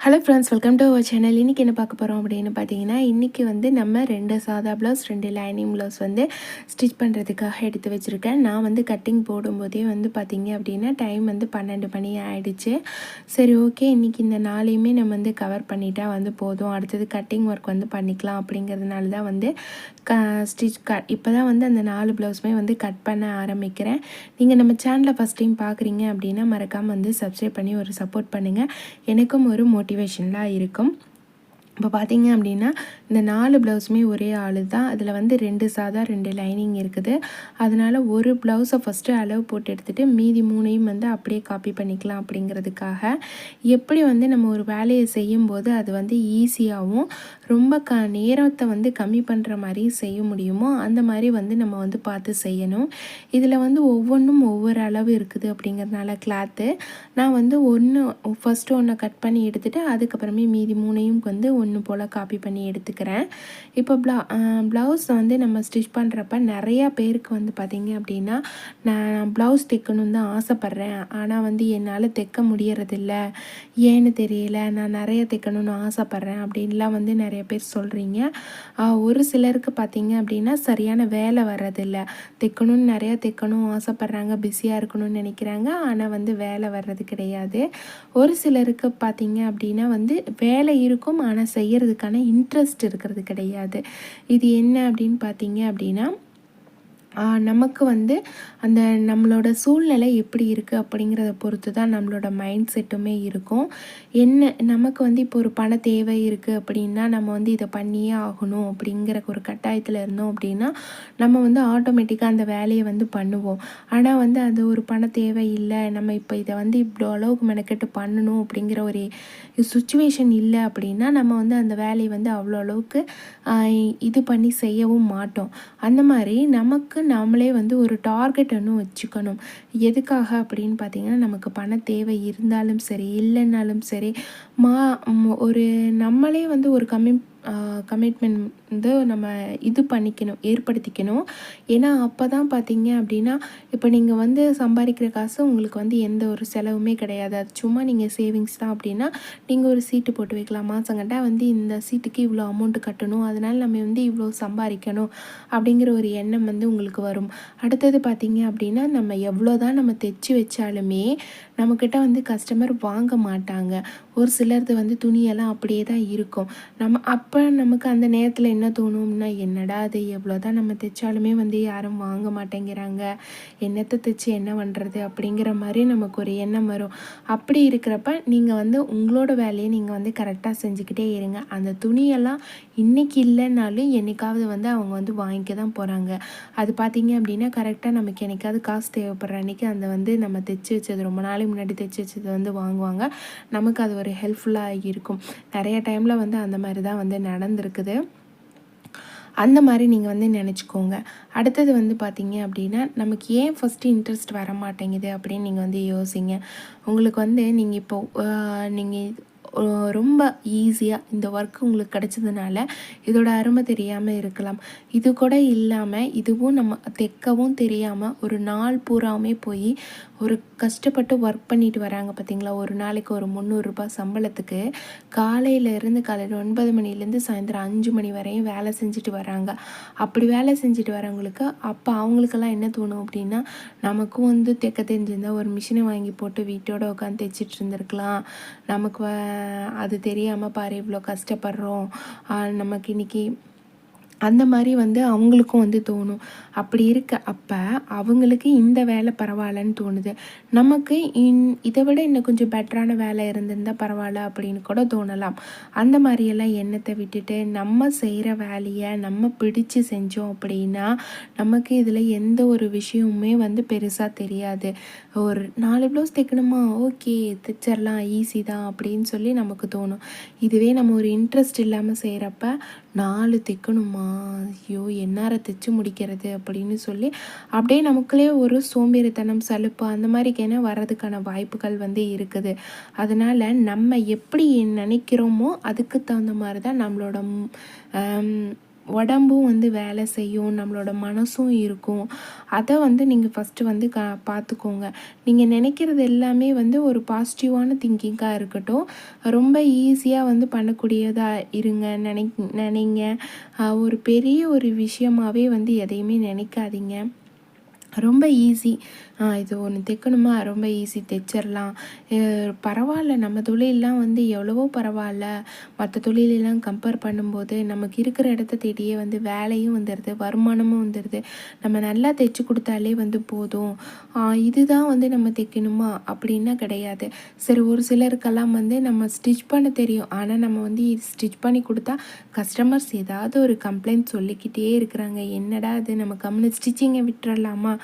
Hello friends welcome to our channel இன்றைக்கி என்ன பார்க்க போகிறோம் அப்படின்னு பார்த்தீங்கன்னா இன்றைக்கி வந்து நம்ம ரெண்டு சாதா ப்ளவுஸ் ரெண்டு லைனிங் ப்ளவுஸ் வந்து ஸ்டிச் பண்ணுறதுக்காக எடுத்து வச்சுருக்கேன். நான் வந்து கட்டிங் போடும்போதே வந்து பார்த்தீங்க அப்படின்னா டைம் வந்து பன்னெண்டு மணி ஆகிடுச்சு சரி ஓகே இன்றைக்கி இந்த நாளையுமே நம்ம வந்து கவர் பண்ணிட்டா வந்து போதும். அடுத்தது கட்டிங் ஒர்க் வந்து பண்ணிக்கலாம் அப்படிங்கிறதுனால தான் வந்து க ஸ்டிச் க இப்போ தான் வந்து அந்த நாலு ப்ளவுஸுமே வந்து கட் பண்ண ஆரம்பிக்கிறேன். நீங்கள் நம்ம சேனலை ஃபஸ்ட் டைம் பார்க்குறீங்க அப்படின்னா மறக்காமல் வந்து சப்ஸ்கிரைப் பண்ணி ஒரு சப்போர்ட் பண்ணுங்கள் எனக்கும் ஒரு மோட்டிவேஷனலாக இருக்கும். இப்போ பார்த்தீங்க அப்படின்னா இந்த நாலு ப்ளவுஸுமே ஒரே ஆள் தான். அதில் வந்து ரெண்டு சாதா ரெண்டு லைனிங் இருக்குது. அதனால் ஒரு ப்ளவுஸை ஃபஸ்ட்டு அளவு போட்டு எடுத்துகிட்டு மீதி மூணையும் வந்து அப்படியே காப்பி பண்ணிக்கலாம் அப்படிங்கிறதுக்காக. எப்படி வந்து நம்ம ஒரு வேலையை செய்யும்போது அது வந்து ஈஸியாகவும் ரொம்ப க நேரத்தை வந்து கம்மி பண்ணுற மாதிரி செய்ய முடியுமோ அந்த மாதிரி வந்து நம்ம வந்து பார்த்து செய்யணும். இதில் வந்து ஒவ்வொன்றும் ஒவ்வொரு அளவு இருக்குது அப்படிங்கிறதுனால கிளாத்து நான் வந்து ஒன்று ஃபஸ்ட்டு ஒன்றை கட் பண்ணி எடுத்துகிட்டு அதுக்கப்புறமே மீதி மூணையும் வந்து ஒன்று ஒன்று போல் காப்பி பண்ணி எடுத்துக்கிறேன். இப்போ ப்ளா ப்ளவுஸ் வந்து நம்ம ஸ்டிச் பண்ணுறப்ப நிறையா பேருக்கு வந்து பார்த்திங்க அப்படின்னா நான் ப்ளவுஸ் தைக்கணுன்னு தான் ஆசைப்பட்றேன். ஆனால் வந்து என்னால் தைக்க முடியறதில்ல. ஏன்னு தெரியல. நான் நிறைய தைக்கணும்னு ஆசைப்பட்றேன் அப்படின்லாம் வந்து நிறைய பேர் சொல்கிறீங்க ஒரு சிலருக்கு பார்த்திங்க அப்படின்னா சரியான வேலை வர்றதில்ல. தைக்கணும்னு நிறையா தைக்கணும் ஆசைப்பட்றாங்க பிஸியாக இருக்கணும்னு நினைக்கிறாங்க. ஆனால் வந்து வேலை வர்றது கிடையாது. ஒரு சிலருக்கு பார்த்திங்க அப்படின்னா வந்து வேலை இருக்கும் ஆனால் செய்கிறதுக்கான இன்ட்ரெஸ்ட் இருக்கிறது கிடையாது. இது என்ன அப்படின்னு பார்த்தீங்க அப்படின்னா நமக்கு வந்து அந்த நம்மளோட சூழ்நிலை எப்படி இருக்குது அப்படிங்கிறத பொறுத்து தான் நம்மளோட மைண்ட் செட்டுமே இருக்கும். என்ன நமக்கு வந்து இப்போ ஒரு பண தேவை இருக்குது அப்படின்னா நம்ம வந்து இதை பண்ணியே ஆகணும் அப்படிங்கிற ஒரு கட்டாயத்தில் இருந்தோம் அப்படின்னா நம்ம வந்து ஆட்டோமேட்டிக்காக அந்த வேலையை வந்து பண்ணுவோம். ஆனால் வந்து அது ஒரு பண தேவை இல்லை நம்ம இப்போ இதை வந்து இவ்வளோ அளவுக்கு மெனக்கெட்டு பண்ணணும் அப்படிங்கிற ஒரு சுச்சுவேஷன் இல்லை அப்படின்னா நம்ம வந்து அந்த வேலையை வந்து அவ்வளோ அளவுக்கு இது பண்ணி செய்யவும் மாட்டோம். அந்த மாதிரி நமக்கு நம்மளே வந்து ஒரு டார்கெட் ஒன்று வச்சுக்கணும். எதுக்காக அப்படின்னு பார்த்தீங்கன்னா நமக்கு பண தேவை இருந்தாலும் சரி இல்லைன்னாலும் சரி மா ஒரு நம்மளே வந்து ஒரு கம்மி கமிட்மெண்ட் வந்து நம்ம இது பண்ணிக்கணும் ஏற்படுத்திக்கணும். ஏன்னா அப்போ தான் பார்த்தீங்க அப்படின்னா இப்போ நீங்கள் வந்து சம்பாதிக்கிற காசு உங்களுக்கு வந்து எந்த ஒரு செலவுமே கிடையாது. அது சும்மா நீங்கள் சேவிங்ஸ் தான் அப்படின்னா நீங்கள் ஒரு சீட்டு போட்டு வைக்கலாம். மாதங்கண்டா வந்து இந்த சீட்டுக்கு இவ்வளோ அமௌண்ட்டு கட்டணும். அதனால் நம்ம வந்து இவ்வளோ சம்பாதிக்கணும் அப்படிங்கிற ஒரு எண்ணம் வந்து உங்களுக்கு வரும். அடுத்தது பார்த்தீங்க அப்படின்னா நம்ம எவ்வளோ தான் நம்ம தைச்சி வச்சாலுமே நம்மக்கிட்ட வந்து கஸ்டமர் வாங்க மாட்டாங்க. ஒரு சிலரது வந்து துணியெல்லாம் அப்படியே தான் இருக்கும். நம்ம அப்போ நமக்கு அந்த நேரத்தில் என்ன தோணும்னா என்னடா அது? எவ்வளோ தான் நம்ம தைச்சாலுமே வந்து யாரும் வாங்க மாட்டேங்கிறாங்க. என்னத்தை தைச்சி என்ன பண்ணுறது அப்படிங்கிற மாதிரி நமக்கு ஒரு எண்ணம் வரும். அப்படி இருக்கிறப்ப நீங்கள் வந்து உங்களோட வேலையை நீங்கள் வந்து கரெக்டாக செஞ்சுக்கிட்டே இருங்க. அந்த துணியெல்லாம் இன்றைக்கி இல்லைனாலும் என்றைக்காவது வந்து அவங்க வந்து வாங்கிக்க தான் போகிறாங்க அது பார்த்தீங்க அப்படின்னா கரெக்டாக நமக்கு என்னைக்காவது காசு தேவைப்படுற அன்றைக்கி அந்த வந்து நம்ம தைச்சி வச்சது ரொம்ப நாளைக்கு முன்னாடி தைச்சி வச்சது வந்து வாங்குவாங்க. நமக்கு அது ஒரு ஹெல்ப்ஃபுல்லாக இருக்கும். நிறைய டைமில் வந்து அந்த மாதிரி தான் வந்து நடந்திருக்குது. அந்த மாதிரி நீங்கள் வந்து நினச்சிக்கோங்க. அடுத்தது வந்து பார்த்தீங்க அப்படின்னா நமக்கு ஏன் ஃபஸ்ட்டு இன்ட்ரெஸ்ட் வர மாட்டேங்குது அப்படின்னு நீங்கள் வந்து யோசிங்க. உங்களுக்கு வந்து நீங்கள் இப்போது நீங்கள் ரொம்ப ஈஸியாக இந்த ஒர்க் உங்களுக்கு கிடச்சதுனால இதோட அருமை தெரியாமல் இருக்கலாம். இது கூட இல்லாமல் இதுவும் நம்ம தைக்கவும் தெரியாமல் ஒரு நாள் பூராமே போய் ஒரு கஷ்டப்பட்டு ஒர்க் பண்ணிட்டு வராங்க பார்த்தீங்களா ஒரு நாளைக்கு ஒரு முந்நூறுரூபா சம்பளத்துக்கு காலையிலேருந்து காலையில் ஒன்பது மணிலேருந்து சாயந்தரம் அஞ்சு மணி வரையும் வேலை செஞ்சுட்டு வராங்க. அப்படி வேலை செஞ்சுட்டு வரவங்களுக்கு அப்போ அவங்களுக்கெல்லாம் என்ன தோணும் அப்படின்னா நமக்கும் வந்து தைக்க தெரிஞ்சிருந்தால் ஒரு மிஷினை வாங்கி போட்டு வீட்டோட உட்காந்து தைச்சிட்டு இருந்திருக்கலாம். நமக்கு அது தெரியாமல் பாரு இவ்வளோ கஷ்டப்படுறோம். நமக்கு இன்றைக்கி அந்த மாதிரி வந்து அவங்களுக்கும் வந்து தோணும். அப்படி இருக்க அப்போ அவங்களுக்கு இந்த வேலை பரவாயில்லன்னு தோணுது. நமக்கு இன் இதை விட இன்னும் கொஞ்சம் பெட்டரான வேலை இருந்திருந்தால் பரவாயில்ல அப்படின்னு கூட தோணலாம். அந்த மாதிரியெல்லாம் எண்ணத்தை விட்டுட்டு நம்ம செய்கிற வேலையை நம்ம பிடிச்சு செஞ்சோம் அப்படின்னா நமக்கு இதில் எந்த ஒரு விஷயமுமே வந்து பெருசாக தெரியாது. ஒரு நாலு ப்ளவுஸ் தைக்கணுமா? ஓகே தைச்சிடலாம் ஈஸி தான் அப்படின்னு சொல்லி நமக்கு தோணும். இதுவே நம்ம ஒரு இன்ட்ரெஸ்ட் இல்லாமல் செய்கிறப்ப நாலு தைக்கணுமா? ஐயோ என்னார தைச்சு முடிக்கிறது அப்படின்னு சொல்லி அப்படியே நமக்குள்ளே ஒரு சோம்பேறித்தனம் சலுப்பு அந்த மாதிரிக்கேன வர்றதுக்கான வாய்ப்புகள் வந்து இருக்குது. அதனால் நம்ம எப்படி நினைக்கிறோமோ அதுக்கு தகுந்த மாதிரி தான் நம்மளோட உடம்பும் வந்து வேலை செய்யும் நம்மளோட மனசும் இருக்கும். அதை வந்து நீங்கள் ஃபஸ்ட்டு வந்து க பார்த்துக்கோங்க நீங்கள் நினைக்கிறது எல்லாமே வந்து ஒரு பாசிட்டிவான திங்கிங்காக இருக்கட்டும். ரொம்ப ஈஸியாக வந்து பண்ணக்கூடியதாக இருங்க நினை நினைங்க. ஒரு பெரிய ஒரு விஷயமாவே வந்து எதையுமே நினைக்காதீங்க. ரொம்ப ஈஸி இது ஒன்று தைக்கணுமா? ரொம்ப ஈஸி தைச்சிடலாம் பரவாயில்ல. நம்ம தொழிலெலாம் வந்து எவ்வளவோ பரவாயில்ல. மற்ற தொழிலெல்லாம் கம்பேர் பண்ணும்போது நமக்கு இருக்கிற இடத்த தேடியே வந்து வேலையும் வந்துடுது வருமானமும் வந்துடுது நம்ம நல்லா தைச்சி கொடுத்தாலே வந்து போதும். இதுதான் வந்து நம்ம தைக்கணுமா? அப்படின்னா கிடையாது. சரி ஒரு சிலருக்கெல்லாம் வந்து நம்ம ஸ்டிச் பண்ண தெரியும். ஆனால் நம்ம வந்து ஸ்டிச் பண்ணி கொடுத்தா கஸ்டமர்ஸ் ஏதாவது ஒரு கம்ப்ளைண்ட் சொல்லிக்கிட்டே இருக்கிறாங்க. என்னடா அது நம்ம கம்முன்னு ஸ்டிச்சிங்கை விட்டுறலாமா?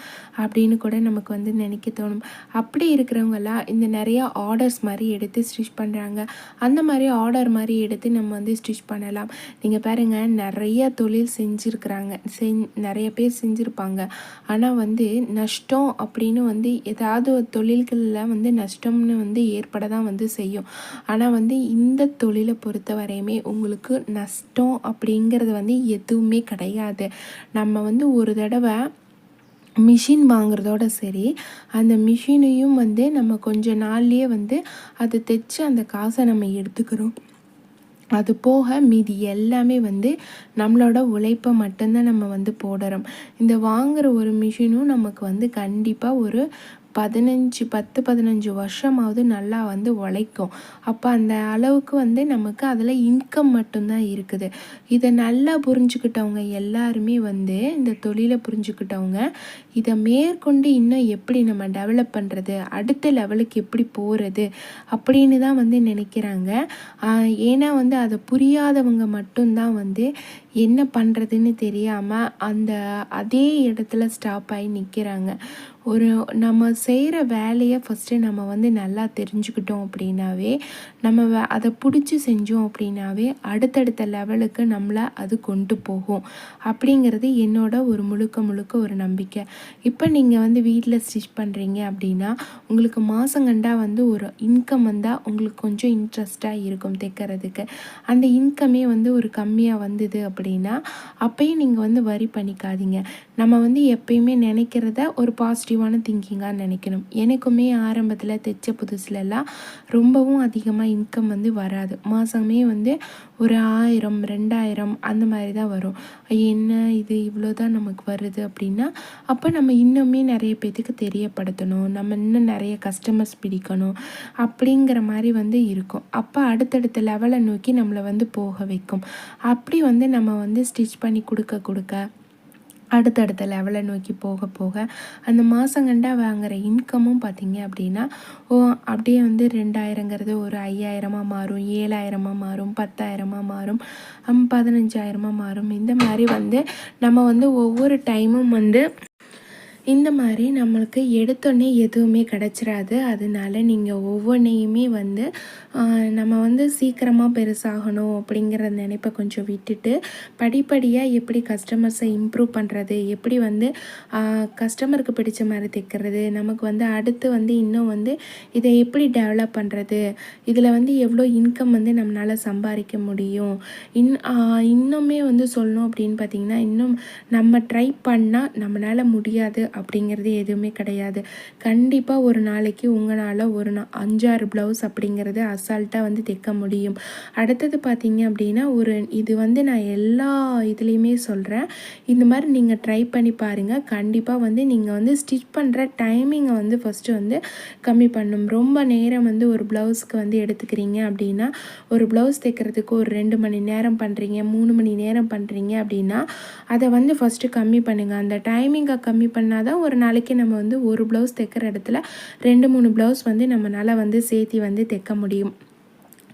அப்படின்னு கூட நமக்கு வந்து நினைக்க தோணும். அப்படி இருக்கிறவங்கெல்லாம் இந்த நிறையா ஆர்டர்ஸ் மாதிரி எடுத்து ஸ்டிச் பண்ணுறாங்க அந்த மாதிரி ஆர்டர் மாதிரி எடுத்து நம்ம வந்து ஸ்டிச் பண்ணலாம். நீங்கள் பாருங்கள் நிறைய தொழில் செஞ்சுருக்குறாங்க. செஞ் நிறைய பேர் செஞ்சுருப்பாங்க. ஆனால் வந்து நஷ்டம் அப்படின்னு வந்து ஏதாவது ஒரு தொழில்களில் வந்து நஷ்டம்னு வந்து ஏற்பட தான் வந்து செய்யும். ஆனால் வந்து இந்த தொழிலை பொறுத்த வரையுமே உங்களுக்கு நஷ்டம் அப்படிங்கிறது வந்து எதுவுமே கிடையாது. நம்ம வந்து ஒரு தடவை மிஷின் வாங்குறதோட சரி அந்த மிஷினையும் வந்து நம்ம கொஞ்ச நாள்லேயே வந்து அதை தைச்சு அந்த காசை நம்ம எடுத்துக்கிறோம். அது போக மீதி எல்லாமே வந்து நம்மளோட உழைப்பை மட்டும்தான் நம்ம வந்து போடுறோம். இந்த வாங்குகிற ஒரு மிஷினும் நமக்கு வந்து கண்டிப்பாக ஒரு பதினஞ்சு பத்து பதினஞ்சு வருஷமாவது நல்லா வந்து உழைக்கும். அப்போ அந்த அளவுக்கு வந்து நமக்கு அதில் இன்கம் மட்டும்தான் இருக்குது. இதை நல்லா புரிஞ்சுக்கிட்டவங்க எல்லாருமே வந்து இந்த தொழிலை புரிஞ்சுக்கிட்டவங்க இதை மேற்கொண்டு இன்னும் எப்படி நம்ம டெவலப் பண்ணுறது அடுத்த லெவலுக்கு எப்படி போகிறது அப்படின்னு தான் வந்து நினைக்கிறாங்க. ஏன்னா வந்து அதை புரியாதவங்க மட்டும்தான் வந்து என்ன பண்ணுறதுன்னு தெரியாமல் அந்த அதே இடத்துல ஸ்டாப் ஆகி நிற்கிறாங்க ஒரு நம்ம செய்கிற வேலையை ஃபஸ்ட்டு நம்ம வந்து நல்லா தெரிஞ்சுக்கிட்டோம் அப்படின்னாவே நம்ம அதை பிடிச்சி செஞ்சோம் அப்படின்னாவே அடுத்தடுத்த லெவலுக்கு நம்மளை அது கொண்டு போகும். அப்படிங்கிறது என்னோட ஒரு முழுக்க முழுக்க ஒரு நம்பிக்கை. இப்போ நீங்கள் வந்து வீட்டில் ஸ்டிச் பண்ணுறீங்க அப்படின்னா உங்களுக்கு மாதங்கண்டா வந்து ஒரு இன்கம் வந்தால் உங்களுக்கு கொஞ்சம் இன்ட்ரெஸ்ட்டாக இருக்கும் தைக்கிறதுக்கு. அந்த இன்கமே வந்து ஒரு கம்மியாக வந்தது அப்படின்னா அப்பயும் நீங்கள் வந்து வரி பண்ணிக்காதீங்க. நம்ம வந்து எப்பயுமே நினைக்கிறத ஒரு பாசிட்டிவ் பாசிட்டிவான திங்கிங்காக நினைக்கணும். எனக்குமே ஆரம்பத்தில் தைச்ச புதுசுலலாம் ரொம்பவும் அதிகமாக இன்கம் வந்து வராது. மாதமே வந்து ஒரு ஆயிரம் ரெண்டாயிரம் அந்த மாதிரி தான் வரும். என்ன இது? இவ்வளோ தான் நமக்கு வருது அப்படின்னா அப்போ நம்ம இன்னுமே நிறைய பேத்துக்கு தெரியப்படுத்தணும். நம்ம இன்னும் நிறைய கஸ்டமர்ஸ் பிடிக்கணும் அப்படிங்கிற மாதிரி வந்து இருக்கும். அப்போ அடுத்தடுத்த லெவலை நோக்கி நம்மளை வந்து போக வைக்கும். அப்படி வந்து நம்ம வந்து ஸ்டிச் பண்ணி கொடுக்க கொடுக்க அடுத்தடுத்த லெவலை நோக்கி போக போக அந்த மாதங்கண்டா வாங்குற இன்கமும் பார்த்தீங்க அப்படின்னா ஓ அப்படியே வந்து ரெண்டாயிரங்கிறது ஒரு ஐயாயிரமாக மாறும் ஏழாயிரமாக மாறும் பத்தாயிரமாக மாறும் பதினஞ்சாயிரமாக மாறும். இந்த மாதிரி வந்து நம்ம வந்து ஒவ்வொரு டைமும் வந்து இந்த மாதிரி நம்மளுக்கு எடுத்தோடனே எதுவுமே கிடச்சிடாது அதனால நீங்கள் ஒவ்வொன்றையுமே வந்து நம்ம வந்து சீக்கிரமாக பெருசாகணும் அப்படிங்கிற நினைப்பை கொஞ்சம் விட்டுட்டு படிப்படியாக எப்படி கஸ்டமர்ஸை இம்ப்ரூவ் பண்ணுறது எப்படி வந்து கஸ்டமருக்கு பிடிச்ச மாதிரி தைக்கிறது நமக்கு வந்து அடுத்து வந்து இன்னும் வந்து இதை எப்படி டெவலப் பண்ணுறது இதில் வந்து எவ்வளோ இன்கம் வந்து நம்மளால் சம்பாதிக்க முடியும் இன் இன்னுமே வந்து சொல்லணும் அப்படின்னு பார்த்தீங்கன்னா இன்னும் நம்ம ட்ரை பண்ணால் நம்மளால் முடியாது அப்படிங்கிறது எதுவுமே கிடையாது. கண்டிப்பாக ஒரு நாளைக்கு உங்களால் ஒரு நா அஞ்சாறு ப்ளவுஸ் அப்படிங்கிறது அசால்ட்டாக வந்து தைக்க முடியும். அடுத்தது பார்த்தீங்க அப்படின்னா ஒரு இது வந்து நான் எல்லா இதுலேயுமே சொல்கிறேன் இந்த மாதிரி நீங்கள் ட்ரை பண்ணி பாருங்கள் கண்டிப்பாக வந்து நீங்கள் வந்து ஸ்டிச் பண்ணுற டைமிங்கை வந்து ஃபஸ்ட்டு வந்து கம்மி பண்ணும். ரொம்ப நேரம் வந்து ஒரு ப்ளவுஸ்க்கு வந்து எடுத்துக்கிறீங்க அப்படின்னா ஒரு ப்ளவுஸ் தைக்கிறதுக்கு ஒரு ரெண்டு மணி நேரம் பண்ணுறீங்க மூணு மணி நேரம் பண்ணுறீங்க அப்படின்னா அதை வந்து ஃபஸ்ட்டு கம்மி பண்ணுங்கள் அந்த டைமிங்கை கம்மி பண்ணால் தான் ஒரு நாளைக்கு நம்ம வந்து ஒரு ப்ளவுஸ் தைக்கிற இடத்துல ரெண்டு மூணு ப்ளவுஸ் வந்து நம்மளால் வந்து சேர்த்தி வந்து தைக்க முடியும்.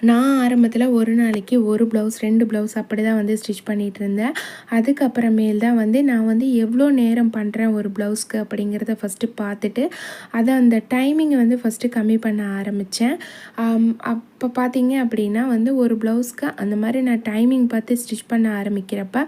நான் ஆரம்பத்தில் ஒரு நாளைக்கு ஒரு ப்ளவுஸ் ரெண்டு ப்ளவுஸ் அப்படி தான் வந்து ஸ்டிச் பண்ணிகிட்டு இருந்தேன் அதுக்கப்புறமேல் தான் வந்து நான் வந்து எவ்வளோ நேரம் பண்ணுறேன் ஒரு ப்ளவுஸ்க்கு அப்படிங்கிறத ஃபஸ்ட்டு பார்த்துட்டு அதை அந்த டைமிங்கை வந்து ஃபஸ்ட்டு கம்மி பண்ண ஆரம்பித்தேன் அப்போ பார்த்தீங்க அப்படின்னா வந்து ஒரு ப்ளவுஸ்க்கு அந்த மாதிரி நான் டைமிங் பார்த்து ஸ்டிச் பண்ண ஆரம்பிக்கிறப்ப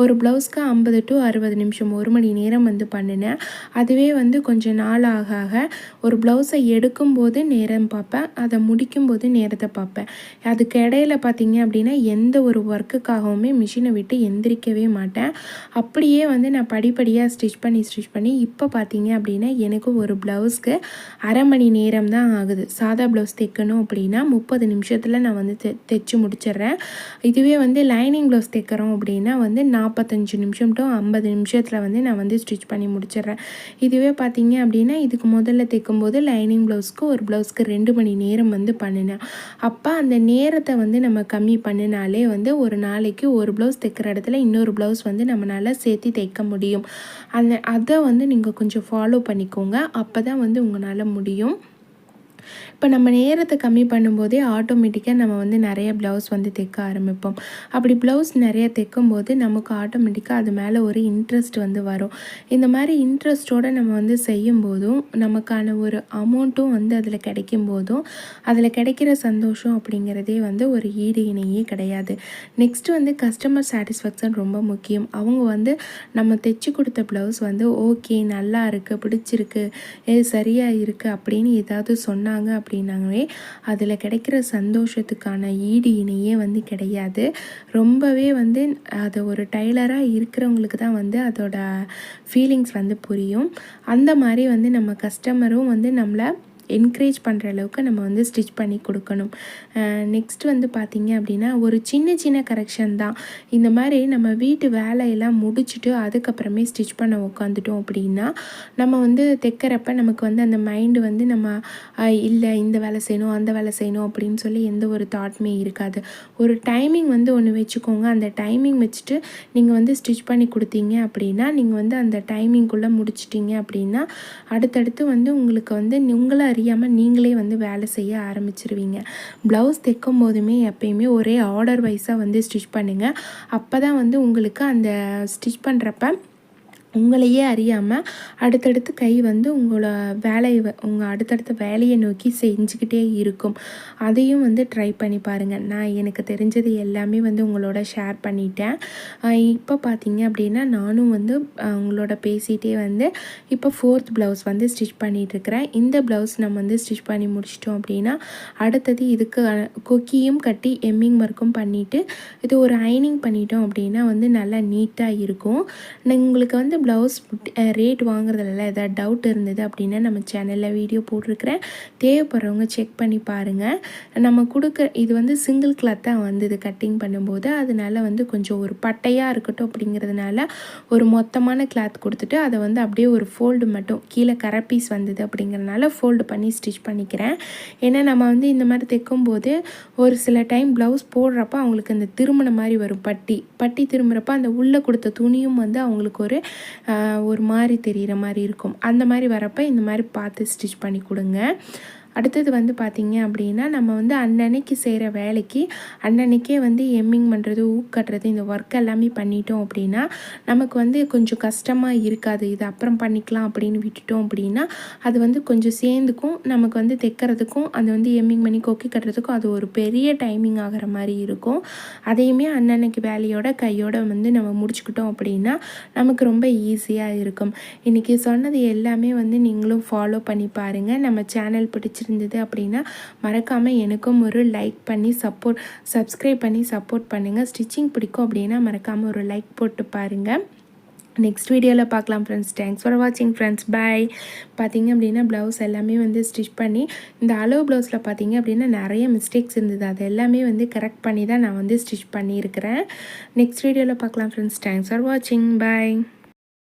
ஒரு ப்ளவுஸ்க்கு ஐம்பது டு அறுபது நிமிஷம் ஒரு மணி நேரம் வந்து பண்ணினேன். அதுவே வந்து கொஞ்சம் நாள் ஆக ஆக ஒரு ப்ளவுஸை எடுக்கும்போது நேரம் பார்ப்பேன் அதை முடிக்கும்போது நேரத்தை பார்ப்பேன் பார்ப்பேன். அதுக்கு இடையில பார்த்தீங்க அப்படின்னா எந்த ஒரு ஒர்க்குக்காகவுமே மிஷினை விட்டு எந்திரிக்கவே மாட்டேன். அப்படியே வந்து நான் படிப்படியாக ஸ்டிச் பண்ணி ஸ்டிச் பண்ணி இப்போ பார்த்தீங்க அப்படின்னா எனக்கு ஒரு ப்ளவுஸ்க்கு அரை மணி நேரம் தான் ஆகுது. சாதா ப்ளவுஸ் தைக்கணும் அப்படின்னா முப்பது நிமிஷத்தில் நான் வந்து தெ தைச்சி முடிச்சிடுறேன். இதுவே வந்து லைனிங் ப்ளவுஸ் தைக்கிறோம் அப்படின்னா வந்து நாற்பத்தஞ்சு நிமிஷம் டு ஐம்பது நிமிஷத்தில் வந்து நான் வந்து ஸ்டிச் பண்ணி முடிச்சிடுறேன். இதுவே பார்த்தீங்க அப்படின்னா இதுக்கு முதல்ல தைக்கும்போது லைனிங் ப்ளவுஸ்க்கு ஒரு ப்ளவுஸ்க்கு ரெண்டு மணி நேரம் வந்து பண்ணினேன். அப்போ அந்த நேரத்தை வந்து நம்ம கம்மி பண்ணினாலே வந்து ஒரு நாளைக்கு ஒரு ப்ளவுஸ் தைக்கிற இடத்துல இன்னொரு ப்ளவுஸ் வந்து நம்மளால் சேர்த்து தைக்க முடியும். அந்த அதை வந்து நீங்கள் கொஞ்சம் ஃபாலோ பண்ணிக்கோங்க. அப்போ தான் வந்து உங்களால் முடியும். இப்போ நம்ம நேரத்தை கம்மி பண்ணும்போதே ஆட்டோமேட்டிக்காக நம்ம வந்து நிறைய ப்ளவுஸ் வந்து தைக்க ஆரம்பிப்போம். அப்படி ப்ளவுஸ் நிறைய தைக்கும் போது நமக்கு ஆட்டோமேட்டிக்காக அது மேலே ஒரு இன்ட்ரெஸ்ட் வந்து வரும். இந்த மாதிரி இன்ட்ரெஸ்ட்டோடு நம்ம வந்து செய்யும் போதும் நமக்கான ஒரு அமௌண்ட்டும் வந்து அதில் கிடைக்கும் போதும் அதில் கிடைக்கிற சந்தோஷம் அப்படிங்கிறதே வந்து ஒரு ஈடு இணையே கிடையாது. நெக்ஸ்ட்டு வந்து கஸ்டமர் சாட்டிஸ்ஃபேக்ஷன் ரொம்ப முக்கியம். அவங்க வந்து நம்ம தைச்சி கொடுத்த ப்ளவுஸ் வந்து ஓகே நல்லா இருக்குது பிடிச்சிருக்கு ஏ சரியாக இருக்குது அப்படின்னு ஏதாவது சொன்னாங்க அப்படின்னாவே அதில் கிடைக்கிற சந்தோஷத்துக்கான ஈடு இணையே வந்து கிடையாது. ரொம்பவே வந்து அதை ஒரு டைலராக இருக்கிறவங்களுக்கு தான் வந்து அதோட ஃபீலிங்ஸ் வந்து புரியும். அந்த மாதிரி வந்து நம்ம கஸ்டமரும் வந்து நம்மளை என்கரேஜ் பண்ணுற அளவுக்கு நம்ம வந்து ஸ்டிச் பண்ணி கொடுக்கணும். நெக்ஸ்ட் வந்து பார்த்திங்க அப்படின்னா ஒரு சின்ன சின்ன கரெக்ஷன் தான். இந்த மாதிரி நம்ம வீட்டு வேலையெல்லாம் முடிச்சுட்டு அதுக்கப்புறமே ஸ்டிச் பண்ண உட்காந்துட்டோம் அப்படின்னா நம்ம வந்து தைக்கிறப்ப நமக்கு வந்து அந்த மைண்டு வந்து நம்ம இல்லை இந்த வேலை செய்யணும் அந்த வேலை செய்யணும் அப்படின்னு சொல்லி எந்த ஒரு தாட்மே இருக்காது. ஒரு டைமிங் வந்து ஒன்று வச்சுக்கோங்க. அந்த டைமிங் வச்சுட்டு நீங்கள் வந்து ஸ்டிச் பண்ணி கொடுத்தீங்க அப்படின்னா நீங்கள் வந்து அந்த டைமிங்குள்ளே முடிச்சிட்டிங்க அப்படின்னா அடுத்தடுத்து வந்து உங்களுக்கு வந்து உங்களை அறியாமல் நீங்களே வந்து வேலை செய்ய ஆரம்பிச்சிருவீங்க. ப்ளவுஸ் தைக்கும் போதுமே எப்பயுமே ஒரே ஆர்டர் வைஸாக வந்து ஸ்டிச் பண்ணுங்கள் அப்போ தான் வந்து உங்களுக்கு அந்த ஸ்டிச் பண்ணுறப்ப உங்களையே அறியாமல் அடுத்தடுத்து கை வந்து உங்களோட வேலையை உங்கள் அடுத்தடுத்த வேலையை நோக்கி செஞ்சுக்கிட்டே இருக்கும். அதையும் வந்து ட்ரை பண்ணி பாருங்கள் நான் எனக்கு தெரிஞ்சது எல்லாமே வந்து உங்களோட ஷேர் பண்ணிட்டேன். இப்போ பார்த்தீங்க அப்படின்னா நானும் வந்து உங்களோட பேசிகிட்டே வந்து இப்போ ஃபோர்த் ப்ளவுஸ் வந்து ஸ்டிச் பண்ணிகிட்ருக்கிறேன் இந்த ப்ளவுஸ் நம்ம வந்து ஸ்டிச் பண்ணி முடிச்சிட்டோம் அப்படின்னா அடுத்தது இதுக்கு கொக்கியும் கட்டி எம்மிங் ஒர்க்கும் பண்ணிவிட்டு இது ஒரு அயனிங் பண்ணிட்டோம் அப்படின்னா வந்து நல்லா நீட்டாக இருக்கும். உங்களுக்கு வந்து ப்ளவுஸ் ரேட் வாங்குறதுல ஏதாவது டவுட் இருந்தது அப்படின்னா நம்ம சேனலில் வீடியோ போட்டிருக்கிறேன். தேவைப்படுறவங்க செக் பண்ணி பாருங்கள் நம்ம கொடுக்க இது வந்து சிங்கிள் கிளாத்தாக வந்தது கட்டிங் பண்ணும்போது. அதனால வந்து கொஞ்சம் ஒரு பட்டையாக இருக்கட்டும் அப்படிங்கிறதுனால ஒரு மொத்தமான கிளாத் கொடுத்துட்டு அதை வந்து அப்படியே ஒரு ஃபோல்டு மட்டும் கீழே கரை பீஸ் வந்தது அப்படிங்கிறதுனால ஃபோல்டு பண்ணி ஸ்டிச் பண்ணிக்கிறேன். ஏன்னா நம்ம வந்து இந்த மாதிரி தைக்கும்போது ஒரு சில டைம் ப்ளவுஸ் போடுறப்ப அவங்களுக்கு அந்த திருமண மாதிரி வரும் பட்டி. பட்டி திரும்புகிறப்ப அந்த உள்ளே கொடுத்த துணியும் வந்து அவங்களுக்கு ஒரு ஒரு மாதிரி தெரிகிற மாதிரி இருக்கும். அந்த மாதிரி வரப்போ இந்த மாதிரி பார்த்து ஸ்டிச் பண்ணி கொடுங்க. அடுத்தது வந்து பார்த்திங்க அப்படின்னா நம்ம வந்து அன்னன்னைக்கு செய்கிற வேலைக்கு அன்னன்னைக்கே வந்து எம்மிங் பண்ணுறது ஊக்கட்டுறது இந்த ஒர்க் எல்லாமே பண்ணிட்டோம் அப்படின்னா நமக்கு வந்து கொஞ்சம் கஷ்டமாக இருக்காது. இது அப்புறம் பண்ணிக்கலாம் அப்படின்னு விட்டுட்டோம் அப்படின்னா அது வந்து கொஞ்சம் சேர்ந்துக்கும் நமக்கு வந்து தைக்கிறதுக்கும் அது வந்து எம்மிங் பண்ணி கொக்கி கட்டுறதுக்கும் அது ஒரு பெரிய டைமிங் ஆகிற மாதிரி இருக்கும். அதையுமே அன்னன்னைக்கு வேலையோட கையோட வந்து நம்ம முடிச்சுக்கிட்டோம் அப்படின்னா நமக்கு ரொம்ப ஈஸியாக இருக்கும். இன்றைக்கி சொன்னது எல்லாமே வந்து நீங்களும் ஃபாலோ பண்ணி பாருங்கள் நம்ம சேனல் பிடிச்சி பிடிச்சிருந்தது அப்படின்னா மறக்காமல் எனக்கும் ஒரு லைக் பண்ணி சப்போர்ட் சப்ஸ்கிரைப் பண்ணி சப்போர்ட் பண்ணுங்கள் ஸ்டிச்சிங் பிடிக்கும் அப்படின்னா மறக்காமல் ஒரு லைக் போட்டு பாருங்கள் நெக்ஸ்ட் வீடியோவில் பார்க்கலாம் ஃப்ரெண்ட்ஸ் தேங்க்ஸ் ஃபார் வாட்சிங் ஃப்ரெண்ட்ஸ் பாய் பார்த்திங்க அப்படின்னா ப்ளவுஸ் எல்லாமே வந்து ஸ்டிச் பண்ணி இந்த அளவு ப்ளவுஸில் பார்த்தீங்க அப்படின்னா நிறைய மிஸ்டேக்ஸ் இருந்தது. அது எல்லாமே வந்து கரெக்ட் பண்ணி தான் நான் வந்து ஸ்டிச் பண்ணியிருக்கிறேன். நெக்ஸ்ட் வீடியோவில் பார்க்கலாம் ஃப்ரெண்ட்ஸ் தேங்க்ஸ் ஃபார் வாட்சிங் பாய்